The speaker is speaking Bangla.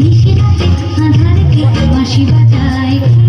নিশিরাতে আধারে বাঁশি বাজায়।